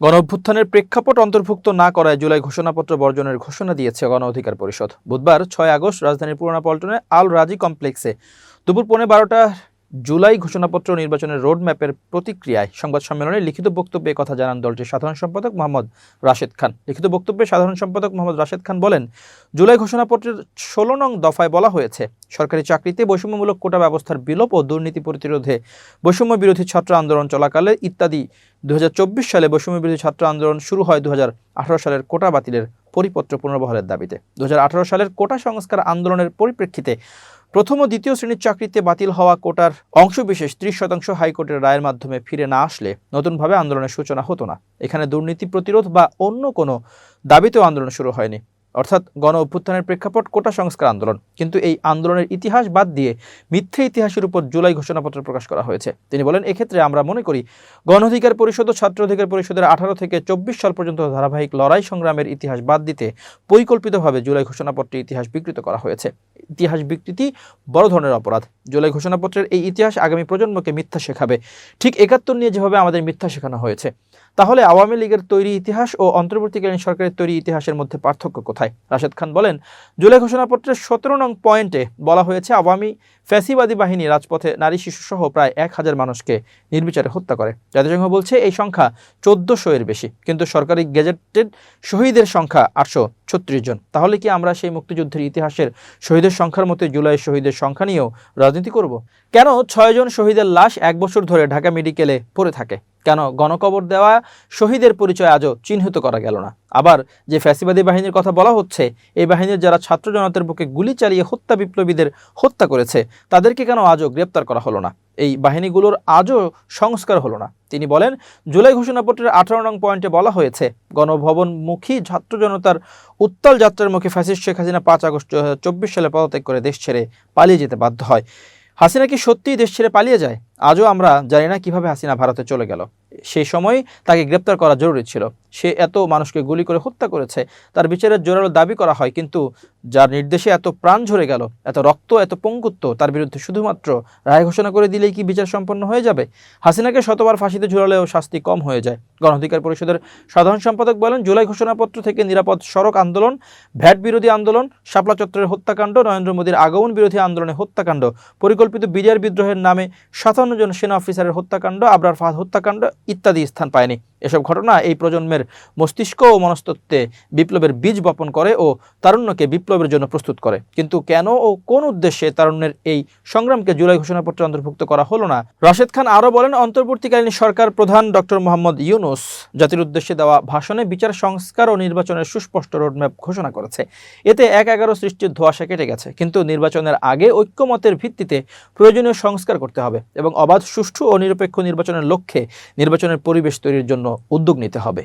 গণ অভ্যুত্থানের প্রেক্ষাপট অন্তর্ভুক্ত না করায় জুলাই ঘোষণাপত্র বর্জনের ঘোষণা দিয়েছে গণ অধিকার পরিষদ। বুধবার ছয় আগস্ট রাজধানীর পুরানা পল্টনে আল রাজি কমপ্লেক্সে দুপুর পৌনে বারোটা জুলাই ঘোষণাপত্র নির্বাচনের রোড ম্যাপের প্রতিক্রিয়ায় সংবাদ সম্মেলনে লিখিত বক্তব্যে কথা জানান দলটির সাধারণ সম্পাদক মোহাম্মদ রাশেদ খান। লিখিত বক্তব্যে সাধারণ সম্পাদক মোহাম্মদ রাশেদ খান বলেন, জুলাই ঘোষণাপত্রের ষোলো নং দফায় বলা হয়েছে, সরকারি চাকরিতে বৈষম্যমূলক কোটা ব্যবস্থার বিলোপ ও দুর্নীতি প্রতিরোধে বৈষম্য বিরোধী ছাত্র আন্দোলন চলাকালে ইত্যাদি দু হাজার চব্বিশ সালে বৈষম্য বিরোধী ছাত্র আন্দোলন শুরু হয় দু হাজার আঠারো সালের কোটা বাতিলের পরিপত্র পুনর্বহালের দাবিতে। দু হাজার আঠারো সালের কোটা সংস্কার আন্দোলনের পরিপ্রেক্ষিতে প্রথম ও দ্বিতীয় শ্রেণির চাকরিতে বাতিল হওয়া কোটার অংশবিশেষ ত্রিশ শতাংশ হাইকোর্টের রায়ের মাধ্যমে ফিরে না আসলে নতুনভাবে আন্দোলনের সূচনা হতো না। এখানে দুর্নীতি প্রতিরোধ বা অন্য কোনো দাবিতেও আন্দোলন শুরু হয়নি। অর্থাৎ গণ অভ্যুত্থানের প্রেক্ষাপট কোটা সংস্কার আন্দোলন। কিন্তু এই আন্দোলনের ইতিহাস বাদ দিয়ে মিথ্যে ইতিহাসের উপর জুলাই ঘোষণাপত্র প্রকাশ করা হয়েছে। তিনি বলেন, এক্ষেত্রে আমরা মনে করি গণ অধিকার পরিষদ ও ছাত্র অধিকার পরিষদের আঠারো থেকে চব্বিশ সাল পর্যন্ত ধারাবাহিক লড়াই সংগ্রামের ইতিহাস বাদ দিতে পরিকল্পিতভাবে জুলাই ঘোষণাপত্রে ইতিহাস বিকৃত করা হয়েছে। ইতিহাস বিকৃতি বড় ধরনের অপরাধ। জুলাই ঘোষণাপত্রের এই ইতিহাস আগামী প্রজন্মকে মিথ্যা শেখাবে। ঠিক একাত্তর নিয়ে যেভাবে আমাদের মিথ্যা শেখানো হয়েছে, তাহলে আওয়ামী লীগের তৈরি ইতিহাস ও অন্তর্বর্তীকালীন সরকারের তৈরি ইতিহাসের মধ্যে পার্থক্য কোথায়? রাশেদ খান বলেন, জুলাই ঘোষণাপত্রের সতেরো নং পয়েন্টে বলা হয়েছে, আওয়ামী ফ্যাসিবাদী বাহিনী রাজপথে নারী শিশুসহ প্রায় এক হাজার মানুষকে নির্বিচারে হত্যা করে। জাতিসংঘ বলছে, এই সংখ্যা চোদ্দশো এর বেশি, কিন্তু সরকারি গেজেটেড শহীদের সংখ্যা আটশো ছত্রিশ জন। তাহলে কি আমরা সেই মুক্তিযুদ্ধের ইতিহাসের শহীদের সংখ্যার মতো জুলাই শহীদের সংখ্যা নিয়েও রাজনীতি করব? কেন ছয়জন শহীদের লাশ এক বছর ধরে ঢাকা মেডিকেলে পড়ে থাকে? কেন গণকবর দেওয়া শহীদের পরিচয় আজও চিহ্নিত করা গেল না? আবার যে ফ্যাসিবাদী বাহিনীর কথা বলা হচ্ছে, এই বাহিনীর যারা ছাত্র জনতার বুকে গুলি চালিয়ে হত্যা বিপ্লবীদের হত্যা করেছে, তাদেরকে কেন আজও গ্রেপ্তার করা হলো না? এই বাহিনীগুলোর আজও সংস্কার হলো না। তিনি বলেন, জুলাই ঘোষণাপত্রের আঠারো নং পয়েন্টে বলা হয়েছে, গণভবনমুখী ছাত্র জনতার উত্তাল যাত্রার মুখে ফ্যাসিস্ট শেখ হাসিনা পাঁচ আগস্ট দু হাজার চব্বিশ সালে পদত্যাগ করে দেশ ছেড়ে পালিয়ে যেতে বাধ্য হয়। হাসিনা কি সত্যিই দেশ ছেড়ে পালিয়ে যায়? আজও আমরা জানি না কীভাবে হাসিনা ভারতে চলে গেল। সেই সময় তাকে গ্রেপ্তার করা জরুরি ছিল। সে এত মানুষকে গুলি করে হত্যা করেছে, তার বিচারের জোরালো দাবি করা হয়, কিন্তু যার নির্দেশে এত প্রাণ ঝরে গেল, এত রক্ত, এত পঙ্গুত্ব, তার বিরুদ্ধে শুধুমাত্র রায় ঘোষণা করে দিলেই কি বিচার সম্পন্ন হয়ে যাবে? হাসিনাকে শতবার ফাঁসিতে ঝুলালেও শাস্তি কম হয়ে যায়। গণ অধিকার পরিষদের সাধারণ সম্পাদক বলেন, জুলাই ঘোষণাপত্র থেকে নিরাপদ সড়ক আন্দোলন, ভ্যাট বিরোধী আন্দোলন, শাপলা চত্বরের হত্যাকাণ্ড, নরেন্দ্র মোদীর আগমন বিরোধী আন্দোলনে হত্যাকাণ্ড, পরিকল্পিত বিজয়ের বিদ্রোহের নামে সাতান্ন জন সেনা অফিসারের হত্যাকাণ্ড আবরার ফাহাদ হত্যাকাণ্ড ইত্যাদি স্থান পায়নি। এসব ঘটনা এই প্রজন্মের মস্তিষ্ক ও মনস্তত্ত্বে বিপ্লবের বীজ বপন করে ও তারুণ্যকে বিপ্লবের জন্য প্রস্তুত করে। কিন্তু কেন ও কোন উদ্দেশ্যে তারুণ্যের এই সংগ্রামকে জুলাই ঘোষণাপত্রে অন্তর্ভুক্ত করা হলো না? রাশেদ খান আরও বলেন, অন্তর্বর্তীকালীন সরকার প্রধান ডক্টর মোহাম্মদ ইউনুস জাতির উদ্দেশ্যে দেওয়া ভাষণে বিচার, সংস্কার ও নির্বাচনের সুস্পষ্ট রোডম্যাপ ঘোষণা করেছে। এতে এক এগারো সৃষ্টির ধোয়াশা কেটে গেছে। কিন্তু নির্বাচনের আগে ঐক্যমতের ভিত্তিতে প্রয়োজনীয় সংস্কার করতে হবে এবং অবাধ, সুষ্ঠু ও নিরপেক্ষ নির্বাচনের লক্ষ্যে নির্বাচনের পরিবেশ তৈরির জন্য উদ্যোগ নিতে হবে।